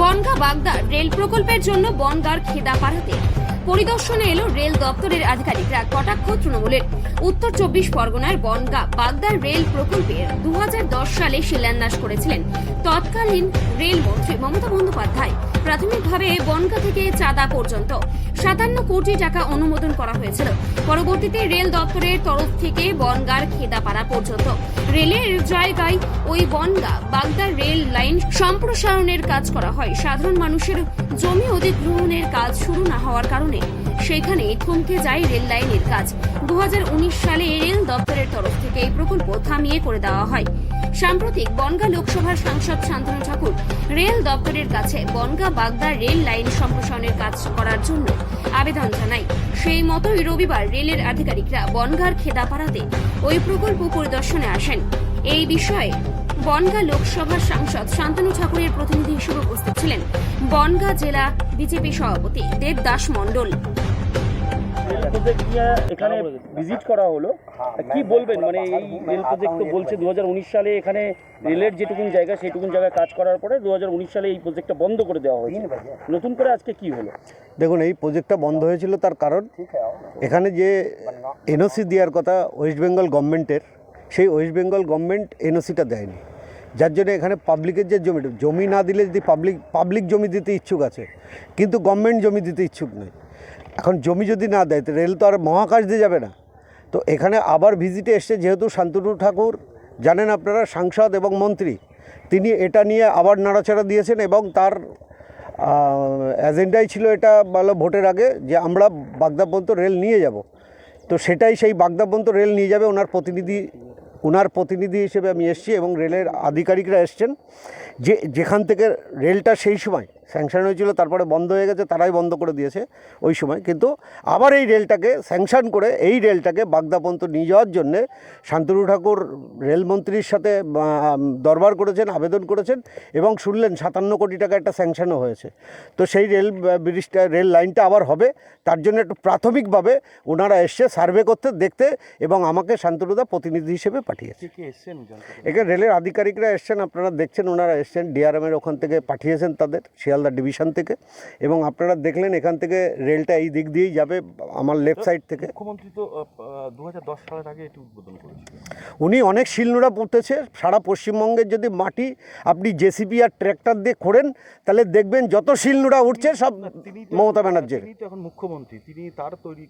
বনগা বাগদা রেল প্রকল্পের জন্য বনগার খেদাপাড়াতে। পরিদর্শনে এলো রেল দপ্তরের আধিকারিকরা কটাক্ষ তৃণমূলের। উত্তর চব্বিশ পরগনার বনগা বাগদার রেল প্রকল্পের দুহাজার দশ সালে শিলান্যাস করেছিলেন তৎকালীন রেল মন্ত্রী মমতা বন্দ্যোপাধ্যায়। প্রাথমিকভাবে বনগা থেকে চাঁদা পর্যন্ত। সাতান্ন কোটি টাকা অনুমোদন করা হয়েছিল। পরবর্তীতে রেল দপ্তরের তরফ থেকে বনগার খেদাপাড়া পর্যন্ত। রেলের জায়গায় ওই বনগা বাগদা রেল লাইন সম্প্রসারণের কাজ করা হয়। সাধারণ মানুষের জমি অধিগ্রহণের কাজ শুরু না হওয়ার কারণে সেখানে থমকে যায় রেল লাইনের কাজ। দুহাজার উনিশ সালে রেল দপ্তরের তরফ থেকে এই প্রকল্প থামিয়ে করে দেওয়া হয়। সাম্প্রতিক বনগা লোকসভার সাংসদ শান্তনু ঠাকুর রেল দপ্তরের কাছে বনগা বাগদা রেল লাইন সম্প্রসারণের কাজ করার জন্য আবেদন জানায়। সেই মতোই রবিবার রেলের আধিকারিকরা বনগার খেদাপাড়াতে ওই প্রকল্প পরিদর্শনে আসেন। এই বিষয়ে বনগা লোকসভার সাংসদ শান্তনু ঠাকুরের প্রতিনিধি হিসেবে উপস্থিত ছিলেন বনগা জেলা বিজেপি সভাপতি দেবদাস মণ্ডল। এখানে ভিজিট করা হলো। কি বলবেন? মানে এই রেল প্রজেক্ট তো বলছে দু হাজার উনিশ সালে এখানে রেলের যেটুকুন জায়গা সেইটুকুন জায়গায় কাজ করার পরে দু হাজার উনিশ সালে এই প্রজেক্টটা বন্ধ করে দেওয়া হয়েছে। নতুন করে আজকে কি হলো? দেখুন এই প্রজেক্টটা বন্ধ হয়েছিল তার কারণ এখানে যে এনওসি দেওয়ার কথা ওয়েস্ট বেঙ্গল গভর্নমেন্টের সেই ওয়েস্ট বেঙ্গল গভর্নমেন্ট এনওসিটা দেয়নি। যার জন্য এখানে পাবলিকের যে জমি জমি না দিলে যদি পাবলিক পাবলিক জমি দিতে ইচ্ছুক আছে, কিন্তু গভর্নমেন্ট জমি দিতে ইচ্ছুক নয়। এখন জমি যদি না দেয়, তো রেল তো আর মহাকাশ দিয়ে যাবে না। তো এখানে আবার ভিজিটে এসছে যেহেতু শান্তনু ঠাকুর, জানেন আপনারা, সাংসদ এবং মন্ত্রী। তিনি এটা নিয়ে আবার নাড়াচাড়া দিয়েছেন এবং তার এজেন্ডাই ছিল এটা বলো ভোটের আগে, যে আমরা বাগদা পর্যন্ত রেল নিয়ে যাব। তো সেটাই সেই বাগদা পর্যন্ত রেল নিয়ে যাবে, ওনার প্রতিনিধি ওনার প্রতিনিধি হিসেবে আমি এসছি এবং রেলের আধিকারিকরা এসছেন যে যেখান থেকে রেলটা সেই সময় স্যাংশন হয়েছিল তারপরে বন্ধ হয়ে গেছে তারাই বন্ধ করে দিয়েছে ওই সময়। কিন্তু আবার এই রেলটাকে স্যাংশন করে এই রেলটাকে বাগদা পর্যন্ত নিয়ে যাওয়ার জন্যে শান্তনু ঠাকুর রেলমন্ত্রীর সাথে দরবার করেছেন আবেদন করেছেন এবং শুনলেন সাতান্ন কোটি টাকা একটা স্যাংশনও হয়েছে। তো সেই রেল ব্রিজটা রেল লাইনটা আবার হবে তার জন্য একটু প্রাথমিকভাবে ওনারা এসছে সার্ভে করতে দেখতে এবং আমাকে শান্তনুদা প্রতিনিধি হিসেবে পাঠিয়েছে। এখানে রেলের আধিকারিকরা এসছেন আপনারা দেখছেন ওনারা এসছেন ডিআরএমের ওখান থেকে পাঠিয়েছেন তাদের শিয়ালদা ডিভিশন থেকে এবং আপনারা দেখলেন এখান থেকে রেলটা এই দিক দিয়েই যাবে আমার লেফট সাইড থেকে। মুখ্যমন্ত্রী তো দু সালের আগে এটি উদ্বোধন করেছিল উনি অনেক শিলনোড়া পড়তেছে সারা পশ্চিমবঙ্গের যদি মাটি আপনি জেসিপি আর ট্র্যাক্টর দিয়ে খোঁড়েন তাহলে দেখবেন যত শিলনোড়া উঠছে সব মমতা ব্যানার্জির তিনি তো এখন মুখ্যমন্ত্রী তিনি তার তৈরি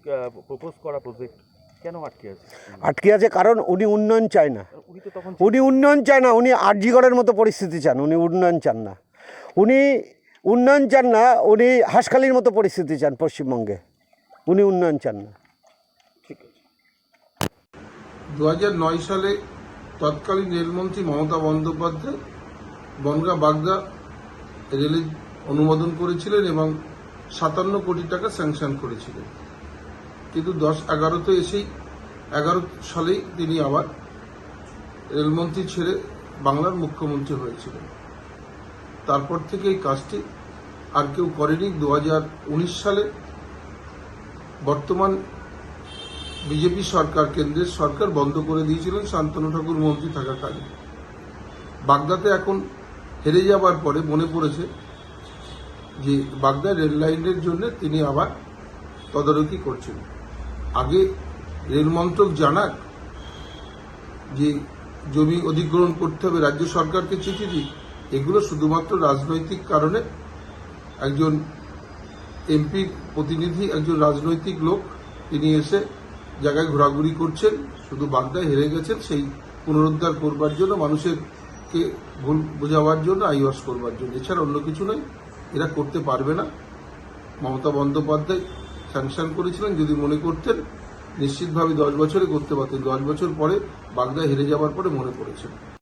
প্রপোজ করা প্রজেক্ট কেন আটকে আছে? আটকে আছে কারণ উনি উন্নয়ন চায় না। উনি উনি উন্নয়ন চায় না উনি আরজিগড়ের মতো পরিস্থিতি চান উনি উন্নয়ন চান না। উনি উন্নয়ন চান না, উনি হাসখালির মতো পরিস্থিতি চান পশ্চিমবঙ্গে। উনি উন্নয়ন চান না। দু নয় সালে তৎকালীন রেলমন্ত্রী মমতা বন্দ্যোপাধ্যায় বনগা বাগদা রেলের অনুমোদন করেছিলেন এবং সাতান্ন কোটি টাকা স্যাংশন করেছিলেন। কিন্তু দশ এগারোতে এসেই, এগারো সালেই তিনি আবার রেলমন্ত্রী ছেড়ে বাংলার মুখ্যমন্ত্রী হয়েছিলেন। তারপর থেকে এই কাজটি আর কেউ করেনি। দু হাজার উনিশ সালে বর্তমান বিজেপি সরকার, কেন্দ্রের সরকার বন্ধ করে দিয়েছিলেন শান্তনু ঠাকুর মন্ত্রী থাকাকালীন বাগদাতে এখন হেরে যাবার পরে মনে পড়েছে যে বাগদা রেল লাইনের জন্য তিনি আবার তদারকি করছেন। আগে রেল মন্ত্রক জানাক যে জমি অধিগ্রহণ করতে হবে, রাজ্য সরকারকে চিঠি দিই এগুলো শুধুমাত্র রাজনৈতিক কারণে একজন এমপির প্রতিনিধি, একজন রাজনৈতিক লোক, তিনি এসে জায়গায় ঘোরাঘুরি করছেন, শুধু বাগদায় হেরে গেছেন, সেই পুনরুদ্ধার করবার জন্য মানুষের কে ভুল বোঝাবার জন্য, আইওয়াস করবার জন্য। এছাড়া অন্য কিছু নয়, এরা করতে পারবে না। মমতা বন্দ্যোপাধ্যায় স্যাংশন করেছিলেন, যদি মনে করতেন, নিশ্চিতভাবে দশ বছরে করতে পারতেন। দশ বছর পরে বাগদায় হেরে যাওয়ার পরে মনে পড়েছেন